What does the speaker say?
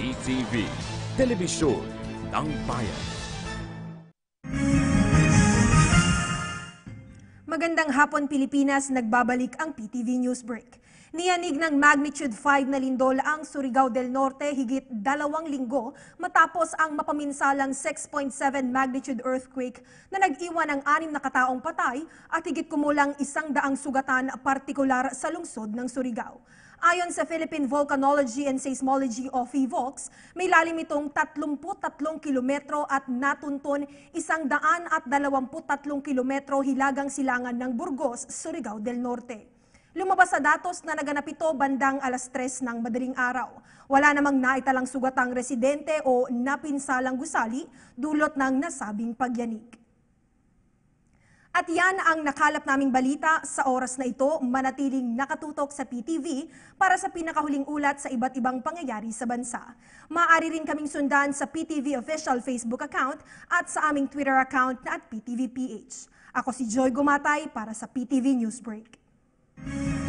PTV, Telebisyon ng Bayan. Magandang hapon Pilipinas, nagbabalik ang PTV News Break. Niyanig ng magnitude 5 na lindol ang Surigao del Norte higit dalawang linggo matapos ang mapaminsalang 6.7 magnitude earthquake na nag-iwan ng anim na kataong patay at higit kumulang isang daang sugatan partikular sa lungsod ng Surigao. Ayon sa Philippine Volcanology and Seismology o PHIVOLCS, may lalim itong 33 kilometro at natuntun isang daan at 23 kilometro hilagang silangan ng Burgos, Surigao del Norte. Lumabas sa datos na naganap ito bandang alas 3 ng madaling araw. Wala namang naitalang sugatang residente o napinsalang gusali dulot ng nasabing pagyanig. At yan ang nakalap naming balita sa oras na ito, manatiling nakatutok sa PTV para sa pinakahuling ulat sa iba't ibang pangyayari sa bansa. Maaari rin kaming sundan sa PTV official Facebook account at sa aming Twitter account na at PTVPH. Ako si Joy Gumatay para sa PTV Newsbreak. Thank you.